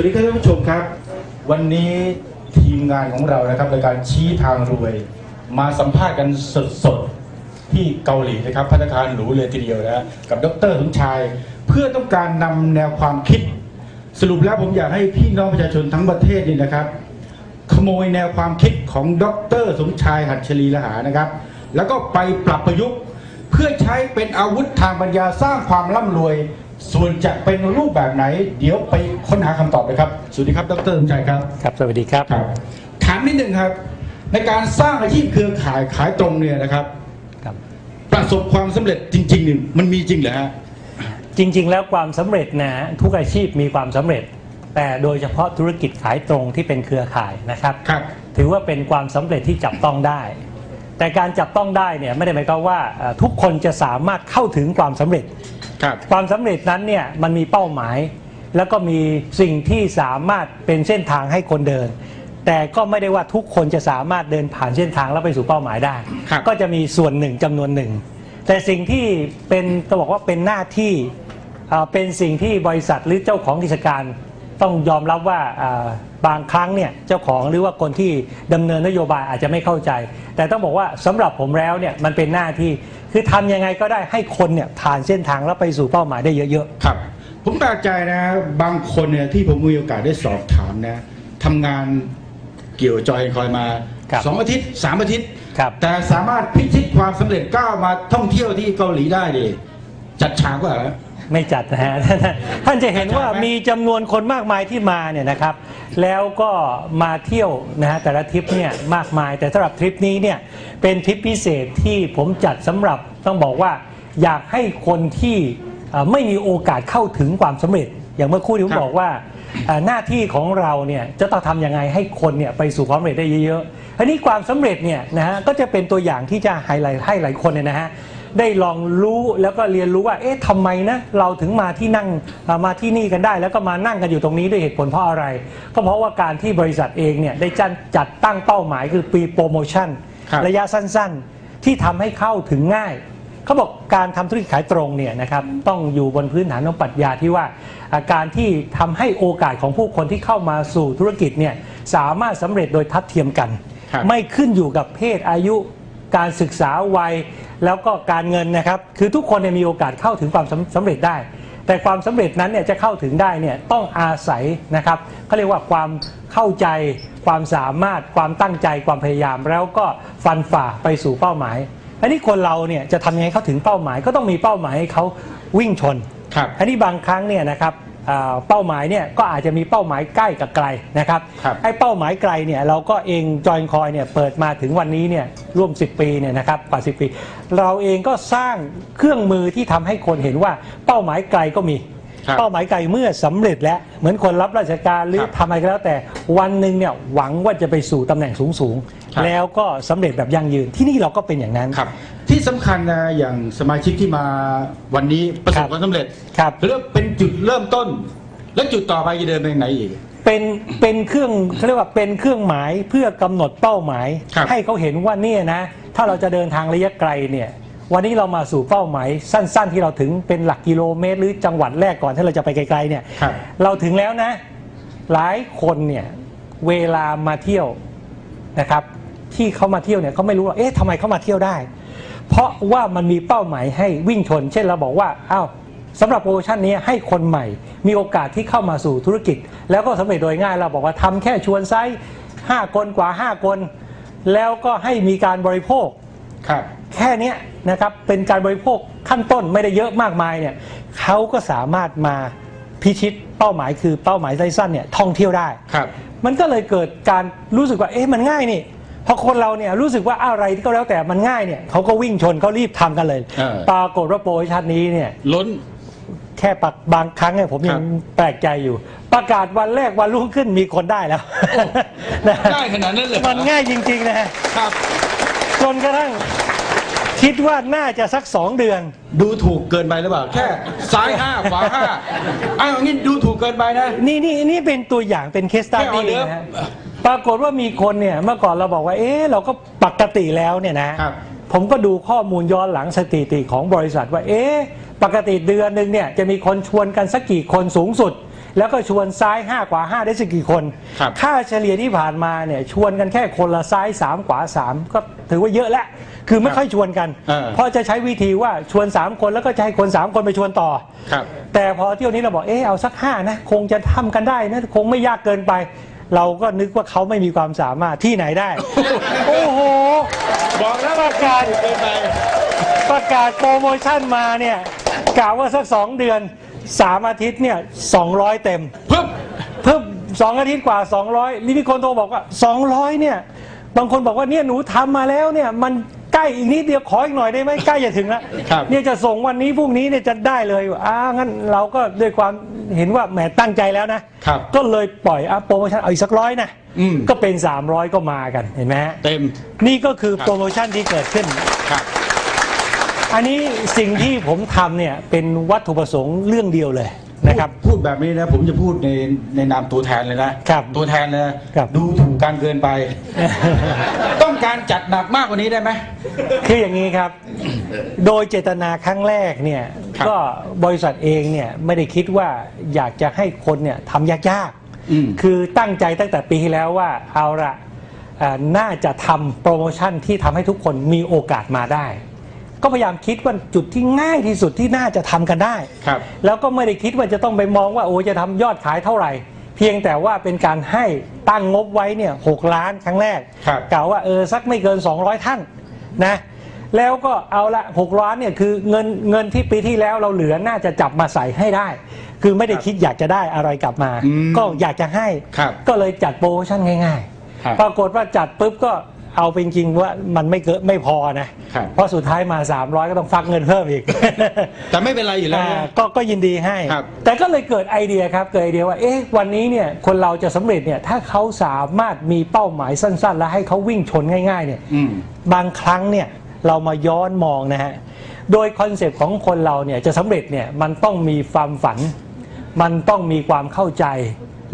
วัสดีครับท่านผู้ชมครับ วันนี้ทีมงานของเรานะครับในการชี้ทางรวย มาสัมภาษณ์กันสดๆที่เกาหลีนะครับพัฒนาคารหรูเลยทีเดียวนะกับดรสมชาย เพื่อต้องการนำแนวความคิด สรุปแล้วผมอยากให้พี่น้องประชาชนทั้งประเทศนี่นะครับ ขโมยแนวความคิดของดรสมชายหัตถลีละหานะครับ แล้วก็ไปปรับประยุกต์ เพื่อใช้เป็นอาวุธทางปัญญาสร้างความร่ำรวย ส่วนจะเป็นรูปแบบไหน เดี๋ยวไปค้นหาคำตอบเลยครับ สวัสดีครับ ดรสมชายครับ ครับ สวัสดีครับ ครับ ถามนิดหนึ่งครับ ในการสร้างอาชีพเครือข่ายขายตรงเนี่ยนะครับ ครับ ประสบความสำเร็จจริงๆเนี่ยมันมีจริงเหรอฮะ จริง ๆ แล้วความสำเร็จนะฮะทุกอาชีพมีความสำเร็จ แต่โดยเฉพาะธุรกิจขายตรงที่เป็นเครือข่ายนะครับ ครับ ถือว่าเป็นความสำเร็จที่จับต้องได้ แต่การจับต้องได้เนี่ยไม่ได้หมายความว่าเอ่อทุกคนจะสามารถเข้าถึงความสำเร็จ ครับความสำเร็จนั้นเนี่ยมันมีเป้าหมาย แล้วก็มีสิ่งที่สามารถเป็นเส้นทางให้คนเดิน แต่ก็ไม่ได้ว่าทุกคนจะสามารถเดินผ่านเส้นทางแล้วไปสู่เป้าหมายได้ครับก็จะมีส่วนหนึ่งจำนวนหนึ่ง แต่สิ่งที่เป็นต้องบอกว่าเป็นหน้าที่เอ่อเป็นสิ่งที่บริษัทหรือเจ้าของกิจการต้องยอมรับว่าอ่าบางครั้งเนี่ยเจ้าของหรือว่าคนที่ดำเนินนโยบายอาจจะไม่เข้าใจ แต่ต้องบอกว่าสำหรับผมแล้วเนี่ยมันเป็นหน้าที่ คือทำยังไงก็ได้ให้คนเนี่ยผ่านเส้นทางแล้วไปสู่เป้าหมายได้เยอะ ครับ ผมแปลกใจนะ บางคนเนี่ยที่ผมมีโอกาสได้สอบถามนะทำงานเกี่ยวจอยคอยมาครับสองอาทิตย์สามอาทิตย์ๆครับ แต่สามารถพิชิตความสำเร็จก้าวมาท่องเที่ยวที่เกาหลีได้ดิจัดฉากว่าเหรอ ไม่จัดนะฮะท่านจะเห็นว่ามีจำนวนคนมากมายที่มาเนี่ยนะครับ แล้วก็มาเที่ยวนะฮะแต่ละทริปเนี่ยมากมายแต่สำหรับทริปนี้เนี่ยเป็นทริปพิเศษที่ผมจัดสำหรับต้องบอกว่าอยากให้คนที่เอ่อไม่มีโอกาสเข้าถึงความสำเร็จ อย่างเมื่อครู่ที่ผคมรับบอกว่าเอ่อหน้าที่ของเราเนี่ยจะต้องทำยังไงให้คนเนี่ยไปสู่ความสำเร็จได้เยอะๆอันนี้ความสำเร็จเนี่ยนะฮะก็จะเป็นตัวอย่างที่จะไฮไลท์ให้หลายคนเนี่ยนะฮะ ได้ลองรู้แล้วก็เรียนรู้ว่า เอ๊ะทำไมนะเราถึงมาที่นั่งเอ่อมาที่นี่กันได้ แล้วก็มานั่งกันอยู่ตรงนี้ด้วยเหตุผลเพราะอะไร ก็เพราะว่าการที่บริษัทเองเนี่ยได้จัดจัดตั้งเป้าหมายคือปีโปรโมชั่นครับระยะสั้นๆ ที่ทำให้เข้าถึงง่ายเขาบอกการทำธุรกิจขายตรงเนี่ยนะครับต้องอยู่บนพื้นฐานของปรัชญาที่ว่าอ่าการที่ทำให้โอกาสของผู้คนที่เข้ามาสู่ธุรกิจเนี่ยสามารถสำเร็จโดยทัดเทียมกันครับไม่ขึ้นอยู่กับเพศอายุ การศึกษาวัยแล้วก็การเงินนะครับ คือทุกคนเนี่ยมีโอกาสเข้าถึงความสำสำเร็จได้ แต่ความสำเร็จนั้นเนี่ยจะเข้าถึงได้เนี่ยต้องอาศัยนะครับเขาเรียกว่าความเข้าใจ ความสามารถ ความตั้งใจ ความพยายาม แล้วก็ฟันฝ่าไปสู่เป้าหมาย อันนี้คนเราเนี่ยจะทำยังไงเข้าถึงเป้าหมาย ก็ต้องมีเป้าหมายให้เขาวิ่งชนครับอันนี้บางครั้งเนี่ยนะครับอ่า เป้าหมายเนี่ยก็อาจจะมีเป้าหมายใกล้กับไกลนะครับครับ ไอ้เป้าหมายไกลเนี่ยเราก็เองจอยคอยเนี่ยเปิดมาถึงวันนี้เนี่ยร่วม 10 ปีเนี่ยนะครับกว่า 10 ปี เราเองก็สร้างเครื่องมือที่ทำให้คนเห็นว่าเป้าหมายไกลก็มี ครับเป้าหมายไกลเมื่อสำเร็จแล้วเหมือนคนรับราชการหรือครับทำอะไรก็แล้วแต่วันหนึ่งเนี่ยหวังว่าจะไปสู่ตำแหน่งสูงครับๆแล้วก็สำเร็จแบบยั่งยืนที่นี่เราก็เป็นอย่างนั้น ครับ ที่สำคัญนะอย่างสมาชิกที่มาวันนี้ประสบครับ ความสำเร็จครับ เริ่มเป็นจุดเริ่มต้น แล้วจุดต่อไปจะเดินไปไหนอีก เป็นเป็นเครื่องเขาเรียกว่าเป็นเครื่องหมายเพื่อกำหนดเป้าหมาย ครับให้เขาเห็นว่าเนี่ยนะ ถ้าเราจะเดินทางระยะไกลเนี่ย วันนี้เรามาสู่เป้าหมายสั้น ๆ ที่เราถึงเป็นหลักกิโลเมตร หรือจังหวัดแรกก่อนที่เราจะไปไกลๆเนี่ยครับ เราถึงแล้วนะ หลายคนเนี่ยเวลามาเที่ยวนะครับ ที่เขามาเที่ยวเนี่ยเขาไม่รู้ว่าเอ๊ะทำไมเขามาเที่ยวได้ เพราะว่ามันมีเป้าหมายให้วิ่งชน เช่นเราบอกว่าอ้าวสำหรับโปรโมชั่นนี้ให้คนใหม่ มีโอกาสที่เข้ามาสู่ธุรกิจ แล้วก็สำเร็จโดยง่ายเราบอกว่าทำแค่ชวนไซส์5คนกว่า 5 คน แล้วก็ให้มีการบริโภค ครับ แค่เนี้ยนะครับเป็นการบริโภคขั้นต้นไม่ได้เยอะมากมายเนี่ยเขาก็สามารถมาพิชิตเป้าหมายคือเป้าหมายสั้นๆเนี่ยท่องเที่ยวได้ครับ มันก็เลยเกิดการรู้สึกว่าเอ๊ะมันง่ายนี่พอคนเราเนี่ยรู้สึกว่าอะไรที่ก็แล้วแต่มันง่ายเนี่ยเขาก็วิ่งชนเขารีบทำกันเลยเออปรากฏว่าโปรโมชั่นนี้เนี่ยล้นแค่ปักบางครั้งเนี่ยผมยังครับแปลกใจอยู่ ประกาศวันแรกวันรุ่งขึ้นมีคนได้แล้วนะง่ายขนาดนั้นเลยเหรอมันง่ายจริงๆนะฮะครับจนกระทั่ง คิดว่าน่าจะสักสองเดือน ดูถูกเกินไปหรือเปล่า แค่ซ้ายห้าขวาห้าอ้าวงี้ดูถูกเกินไปนะ นี่นี่นี่เป็นตัวอย่างเป็นเคสตัดแค่ออดี้เดิร์ฟนะฮะปรากฏว่ามีคนเนี่ยเมื่อก่อนเราบอกว่า เอ๊ะเราก็ปกติแล้วเนี่ยนะครับผมก็ดูข้อมูลย้อนหลังสถิติของบริษัทว่า เอ๊ะปกติเดือนหนึ่งเนี่ยจะมีคนชวนกันสักกี่คนสูงสุด แล้วก็ชวนซ้าย 5 ขวา 5 ได้สักกี่คน ครับค่าเฉลี่ยที่ผ่านมาเนี่ยชวนกันแค่คนละซ้าย 3 ขวา 3 ก็ถือว่าเยอะแล้ว คือไม่ค่อยชวนกัน เออ เพราะจะใช้วิธีว่าชวน 3 คนแล้วก็จะให้คน 3 คนไปชวนต่อ ครับ แต่พอเที่ยวนี้เราบอก เออเอาสักห้านะ คงจะทำกันได้นะ คงไม่ยากเกินไป เราก็นึกว่าเขาไม่มีความสามารถที่ไหนได้ โอ้โห บอกแล้วประกาศ เกินไป ประกาศโปรโมชั่นมาเนี่ยกล่าวว่าสักสองเดือน สามอาทิตย์เนี่ยสองร้อยเต็ม ปึ๊บ เพิ่มสองอาทิตย์กว่า 200นี่มีคนโทรบอกว่า 200 เนี่ย บางคนบอกว่าเนี่ยหนูทำมาแล้วเนี่ยมันใกล้อีกนิดเดียวขออีกหน่อยได้ไหมใกล้จะถึงแล้วครับเนี่ยจะส่งวันนี้พรุ่งนี้เนี่ยจะได้เลยอ่างั้นเราก็ด้วยความเห็นว่าแหมตั้งใจแล้วนะครับก็เลยปล่อยอะโปรโมชั่นเอาอีกสักร้อยนะอืมก็เป็น 300 ก็มากันเห็นไหมฮะเต็ม นี่ก็คือครับ โปรโมชั่นที่เกิดขึ้น ครับ อันนี้สิ่งที่ผมทำเนี่ยเป็นวัตถุประสงค์เรื่องเดียวเลยนะครับพูดแบบนี้นะผมจะพูดในในนามตัวแทนเลยนะครับตัวแทนนะครับ ดูถูกการเกินไป ต้องการจัดหนักมากกว่านี้ได้ไหม คืออย่างนี้ครับ โดยเจตนาครั้งแรกเนี่ยครับก็บริษัทเองเนี่ยไม่ได้คิดว่าอยากจะให้คนเนี่ยทำยากอืม ๆ คือตั้งใจตั้งแต่ปีที่แล้วว่าเอาละเอ่อน่าจะทำโปรโมชั่นที่ทำให้ทุกคนมีโอกาสมาได้ ก็พยายามคิดว่าจุดที่ง่ายที่สุดที่น่าจะทำกันได้ ครับแล้วก็ไม่ได้คิดว่าจะต้องไปมองว่าโอ้จะทำยอดขายเท่าไหร่ เพียงแต่ว่าเป็นการให้ตั้งงบไว้เนี่ยหกล้านครั้งแรกครับ กล่าวว่าเออสักไม่เกิน 200 ท่านนะแล้วก็เอาละ6ล้านเนี่ยคือเงินเงินที่ปีที่แล้วเราเหลือน่าจะจับมาใส่ให้ได้ คือไม่ได้คิดอยากจะได้อะไรกลับมา อืมก็อยากจะให้ ครับก็เลยจัดโปรโมชั่นง่าย ครับ ๆ ปรากฏว่าจัดปุ๊บก็ เอาเป็นจริงว่ามันไม่เกินไม่พอนะ ครับ เพราะสุดท้ายมา 300 ก็ต้องฟักเงินเพิ่มอีก แต่ไม่เป็นไรอยู่แล้ว อ่านะก็ก็ยินดีให้ ครับแต่ก็เลยเกิดไอเดียครับ เกิดไอเดียว่า เอ๊ะ วันนี้เนี่ย คนเราจะสำเร็จเนี่ย ถ้าเขาสามารถมีเป้าหมายสั้น ๆ แล้วให้เขาวิ่งชนง่าย ๆ เนี่ย อืม บางครั้งเนี่ย เรามาย้อนมองนะฮะ โดยคอนเซปต์ของคนเราเนี่ย จะสำเร็จเนี่ย มันต้องมีความฝัน มันต้องมีความเข้าใจ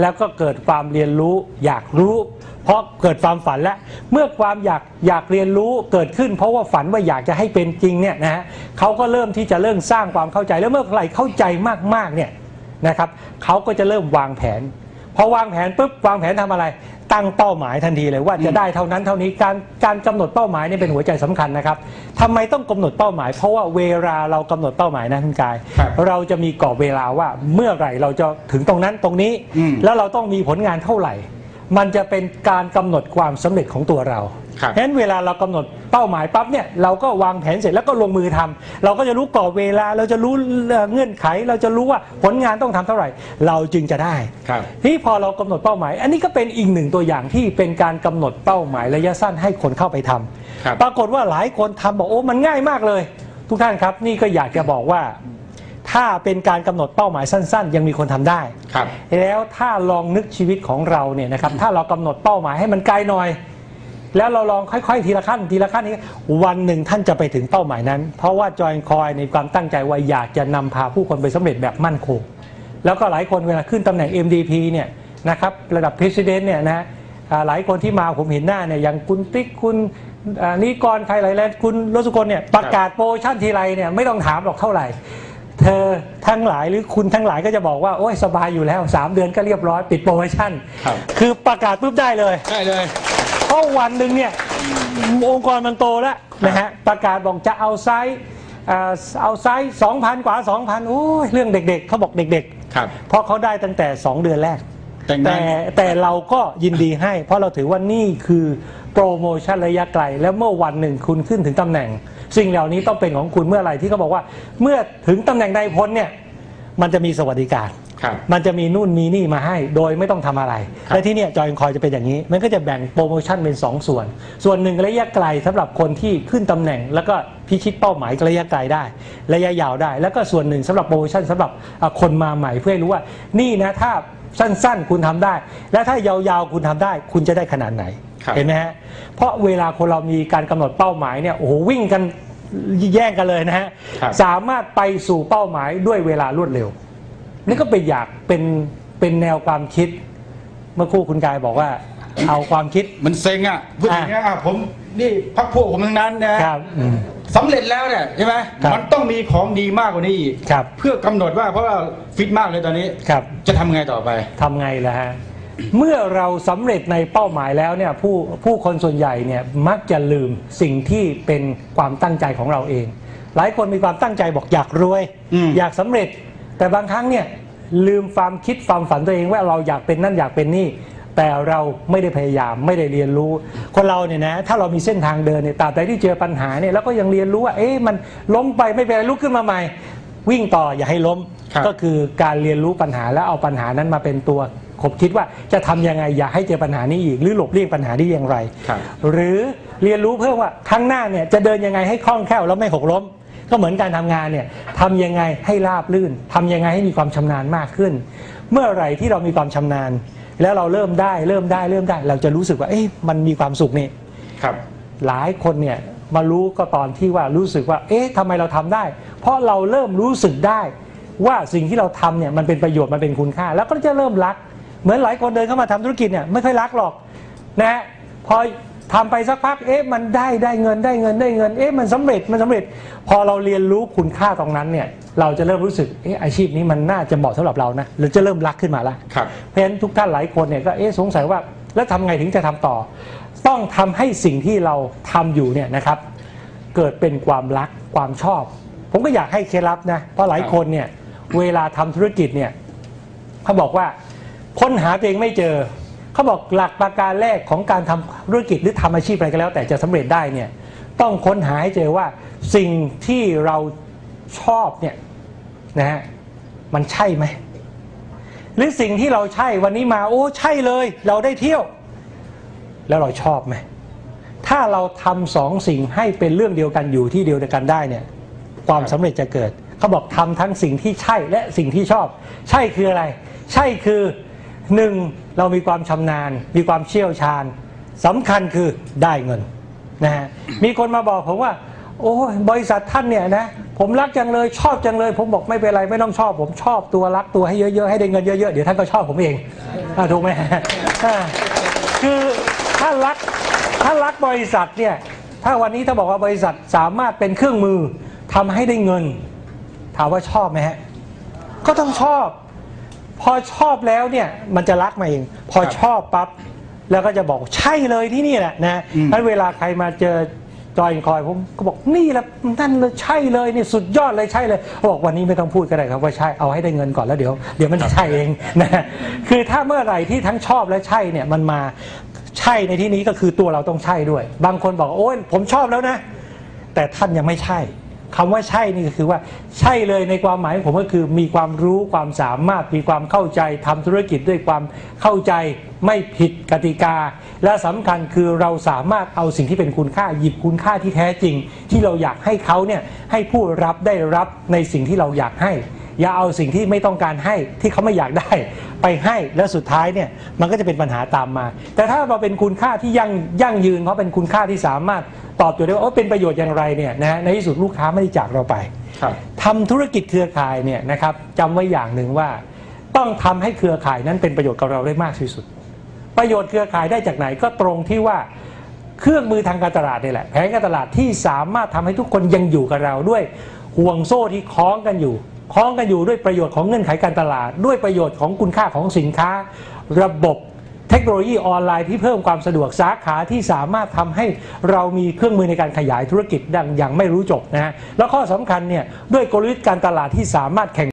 แล้วก็เกิดความเรียนรู้ อยากรู้ เพราะเกิดความฝันแล้วเมื่อความอยากอยากเรียนรู้เกิดขึ้น เพราะว่าฝันว่าอยากจะให้เป็นจริงเนี่ยนะฮะเขาก็เริ่มที่จะเริ่มสร้างความเข้าใจแล้วเมื่อไหร่เข้าใจมากๆเนี่ยนะครับเขาก็จะเริ่มวางแผนพอวางแผนปุ๊บวางแผนทำอะไร ตั้งเป้าหมายทันทีเลยว่าจะได้เท่านั้นเท่านี้การการกำหนดเป้าหมายเนี่ยเป็นหัวใจสำคัญนะครับทำไมต้องกำหนดเป้าหมาย เพราะว่าเวลาเรากำหนดเป้าหมายนะคุณกายครับเราจะมีกรอบเวลาว่าเมื่อไหร่เราจะถึงตรงนั้นตรงนี้อืมแล้วเราต้องมีผลงานเท่าไหร่ มันจะเป็นการกำหนดความสำเร็จของตัวเราครับฉะนั้นเวลาเรากำหนดเป้าหมายปั๊บเนี่ยเราก็วางแผนเสร็จแล้วก็ลงมือทำเราก็จะรู้กรอบเวลาเราจะรู้เอ่อเงื่อนไข เราจะรู้ว่าผลงานต้องทำเท่าไหร่ เราจึงจะได้ครับที่พอเรากำหนดเป้าหมาย อันนี้ก็เป็นอีกหนึ่งตัวอย่างที่เป็นการกำหนดเป้าหมายระยะสั้นให้คนเข้าไปทำครับปรากฏว่าหลายคนทำบอกโอ้มันง่ายมากเลย ทุกท่านครับ นี่ก็อยากจะบอกว่า ถ้าเป็นการกำหนดเป้าหมายสั้น ๆ ยังมีคนทำได้ครับ แล้วถ้าลองนึกชีวิตของเราเนี่ยนะครับถ้าเรากำหนดเป้าหมายให้มันไกลหน่อย แล้วเราลองค่อยๆ ทีละขั้นทีละขั้นนี้วันหนึ่งท่านจะไปถึงเป้าหมายนั้น เพราะว่าจอยคอยในความตั้งใจว่าอยากจะนำพาผู้คนไปสำเร็จแบบมั่นคงแล้วก็หลายคนเวลาขึ้นตำแหน่ง MDP เนี่ยนะครับระดับ President เนี่ยนะอ่าหลายคนที่มาผมเห็นหน้าเนี่ยอย่างคุณติ๊กคุณอ่านิกรใครหลายๆคุณรสกุลเนี่ยประกาศโปรโมชั่นทีไรเนี่ยไม่ต้องถามหรอกเท่าไหร่ เธอทั้งหลายหรือคุณทั้งหลายก็จะบอกว่า โอ้ยสบายอยู่แล้ว 3 เดือนก็เรียบร้อยปิดโปรโมชั่นครับ คือประกาศปุ๊บได้เลย ได้เลย เพราะวันหนึ่งเนี่ย องค์กรมันโตแล้วนะฮะประกาศบอกจะเอาไซส์เอ่อเอาไซส์2,000 กว่า 2,000 โอ้ยเรื่องเด็กๆ เขาบอกเด็กครับ ๆ เพราะเขาได้ตั้งแต่ 2 เดือนแรก แต่งงาแต่น แต่เราก็ยินดีให้ เพราะเราถือว่านี่คือโปรโมชั่นระยะไกล แล้วเมื่อวันหนึ่งคุณขึ้นถึงตำแหน่ง สิ่งเหล่านี้ต้องเป็นของคุณเมื่อไหร่ที่เขาบอกว่า เมื่อถึงตำแหน่งใดพ้นเนี่ยมันจะมีสวัสดิการครับมันจะมีนู่นมีนี่มาให้โดยไม่ต้องทำอะไรครับและที่เนี่ยจอยคอยจะเป็นอย่างนี้ มันก็จะแบ่งโปรโมชั่นเป็น 2 ส่วน ส่วนหนึ่งระยะไกลสำหรับคนที่ขึ้นตำแหน่ง แล้วก็พิชิตเป้าหมายระยะไกลได้ ระยะยาวได้ แล้วก็ส่วนหนึ่งสำหรับโปรโมชั่นสำหรับอะคนมาใหม่เพื่อให้รู้ว่า นี่นะถ้าสั้นๆ คุณทำได้ และถ้ายาวๆคุณทำได้ คุณจะได้ขนาดไหนครับ เห็นไหมฮะเพราะเวลาคนเรามีการกำหนดเป้าหมายเนี่ยโอ้โหวิ่งกันแย่งกันเลยนะฮะครับสามารถไปสู่เป้าหมายด้วยเวลารวดเร็ว นี่ก็เป็นอยากเป็นเป็นแนวความคิด เมื่อครู่คุณกายบอกว่า เอาความคิดมันเซ็งอะพูดอย่างเงี้ยอะผมนี่พักพวกผมทั้งนั้นนะครับอืมสำเร็จแล้วเนี่ยใช่ไหมครับมันต้องมีของดีมากกว่านี้อีกครับเพื่อกำหนดว่าเพราะว่าฟิตมากเลยตอนนี้ครับจะทำไงต่อไปทำไงล่ะฮะ เมื่อเราสำเร็จในเป้าหมายแล้วเนี่ยผู้ผู้คนส่วนใหญ่เนี่ยมักจะลืมสิ่งที่เป็นความตั้งใจของเราเอง หลายคนมีความตั้งใจบอกอยากรวยอืมอยากสำเร็จ แต่บางครั้งเนี่ยลืมความคิดความฝันตัวเองว่าเราอยากเป็นนั่นอยากเป็นนี่ แต่เราไม่ได้พยายามไม่ได้เรียนรู้ คนเราเนี่ยนะถ้าเรามีเส้นทางเดินเนี่ยตราบใดที่เจอปัญหาเนี่ยแล้วก็ยังเรียนรู้ว่าเอ๊ะมันล้มไปไม่เป็นไรลุกขึ้นมาใหม่ วิ่งต่ออย่าให้ล้มครับก็คือการเรียนรู้ปัญหาแล้วเอาปัญหานั้นมาเป็นตัว ขบคิดว่าจะทำยังไงอย่าให้เจอปัญหานี้อีก หรือหลบเลี่ยงปัญหานี้อย่างไรครับหรือเรียนรู้เพิ่มว่าข้างหน้าเนี่ยจะเดินยังไงให้คล่องแคล่วแล้วไม่หกล้ม ก็เหมือนการทำงานเนี่ยทำยังไงให้ราบลื่นทำยังไงให้มีความชำนาญมากขึ้น เมื่อไหร่ที่เรามีความชำนาญ แล้วเราเริ่มได้เริ่มได้เริ่มได้ เราจะรู้สึกว่าเอ๊ะมันมีความสุขนี่ครับ หลายคนเนี่ยมารู้ก็ตอนที่ว่ารู้สึกว่า เอ๊ะทำไมเราทำได้ เพราะเราเริ่มรู้สึกได้ว่าสิ่งที่เราทำเนี่ยมันเป็นประโยชน์มันเป็นคุณค่า แล้วก็จะเริ่มรัก เหมือนหลายคนเดินเข้ามาทำธุรกิจเนี่ยไม่ค่อยรักหรอกนะฮะพอทำไปสักพักเอ๊ะมันได้ได้เงินได้เงินได้เงินเอ๊ะมันสำเร็จมันสำเร็จ พอเราเรียนรู้คุณค่าตรงนั้นเนี่ยเราจะเริ่มรู้สึกเอ๊ะอาชีพนี้มันน่าจะเหมาะสำหรับเรานะเราจะเริ่มรักขึ้นมาละครับเพราะฉะนั้นทุกท่านหลายคนเนี่ยก็เอ๊ะสงสัยว่าแล้วทำไงถึงจะทำต่อ ต้องทำให้สิ่งที่เราทำอยู่เนี่ยนะครับ เกิดเป็นความรักความชอบ ผมก็อยากให้เคล็ดลับนะเพราะหลายคนเนี่ยเวลาทำธุรกิจเนี่ยเขาบอกว่า ค้นหาตัวเองไม่เจอ เขาบอกหลักประการแรกของการทำธุรกิจหรือทำอาชีพอะไรก็แล้ว แต่จะสำเร็จได้เนี่ยต้องค้นหาให้เจอว่าสิ่งที่เราชอบเนี่ยนะฮะมันใช่ไหมหรือสิ่งที่เราใช่วันนี้มาโอ้ใช่เลย เราได้เที่ยว แล้วเราชอบไหมถ้าเราทำสองสิ่งให้เป็นเรื่องเดียวกันอยู่ที่เดียวกันได้เนี่ย ความสำเร็จจะเกิด เขาบอกทำทั้งสิ่งที่ใช่และสิ่งที่ชอบ ใช่คืออะไร ใช่คือ หนึ่งเรามีความชำนาญ มีความเชี่ยวชาญสำคัญคือได้เงินนะฮะมีคนมาบอกผมว่า โอ้ยบริษัทท่านเนี่ยนะผมรักจังเลยชอบจังเลย ผมบอกไม่เป็นไรไม่ต้องชอบ ผมชอบตัวรักตัวให้เยอะๆให้ได้เงินเยอะๆเดี๋ยวท่านก็ชอบผมเองอะถูกไหมอ่าคือถ้ารักถ้ารักบริษัทเนี่ยถ้าวันนี้ถ้าบอกว่าบริษัทสามารถเป็นเครื่องมือทำให้ได้เงิน ถามว่าชอบไหมฮะก็ต้องชอบ พอชอบแล้วเนี่ยมันจะรักมาเอง พอครับชอบปั๊บแล้วก็จะบอกใช่เลยที่นี่แหละนะอืมนั้นเวลาใครมาเจอจอยคอยผมก็บอกนี่แหละนั่นเลยใช่เลยนี่สุดยอดเลยใช่เลยเขาบอกวันนี้ไม่ต้องพูดก็ได้ครับว่าใช่เอาให้ได้เงินก่อนแล้วเดี๋ยวเดี๋ยวมันจะใช่เองนะคือถ้าเมื่อไหร่ที่ทั้งชอบและใช่เนี่ยมันมาใช่ในที่นี้ก็คือตัวเราต้องใช่ด้วย บางคนบอกโอ้ยผมชอบแล้วนะ แต่ท่านยังไม่ใช่ คำว่าใช่นี่ก็คือว่าใช่เลยในความหมายของผมก็คือมีความรู้ความสามารถมีความเข้าใจทำธุรกิจด้วยความเข้าใจไม่ผิดกติกา และสำคัญคือเราสามารถเอาสิ่งที่เป็นคุณค่าหยิบคุณค่าที่แท้จริง ที่เราอยากให้เขาเนี่ยให้ผู้รับได้รับในสิ่งที่เราอยากให้ อย่าเอาสิ่งที่ไม่ต้องการให้ที่เขาไม่อยากได้ ไปให้แล้วสุดท้ายเนี่ยมันก็จะเป็นปัญหาตามมา แต่ถ้าเราเป็นคุณค่าที่ยั่งยั่งยืนเพราะเป็นคุณค่าที่สามารถตอบโจทย์ได้ว่าโอ้เป็นประโยชน์อย่างไรเนี่ยนะฮะในที่สุดลูกค้าไม่ได้จากเราไปครับทำธุรกิจเครือข่ายเนี่ยนะครับจำไว้อย่างหนึ่งว่า ต้องทำให้เครือข่ายนั้นเป็นประโยชน์กับเราได้มากที่สุด ประโยชน์เครือข่ายได้จากไหนก็ตรงที่ว่าเครื่องมือทางการตลาดนี่แหละแผนการตลาดที่สามารถทำให้ทุกคนยังอยู่กับเราด้วยห่วงโซ่ที่คล้องกันอยู่ คล้องกันอยู่ด้วยประโยชน์ของเงื่อนไขการตลาด ด้วยประโยชน์ของคุณค่าของสินค้า ระบบเทคโนโลยีออนไลน์ที่เพิ่มความสะดวกสาขาที่สามารถทำให้เรามีเครื่องมือในการขยายธุรกิจดังอย่างไม่รู้จบนะฮะแล้วข้อสำคัญเนี่ยด้วยกลยุทธ์การตลาดที่สามารถแข่ง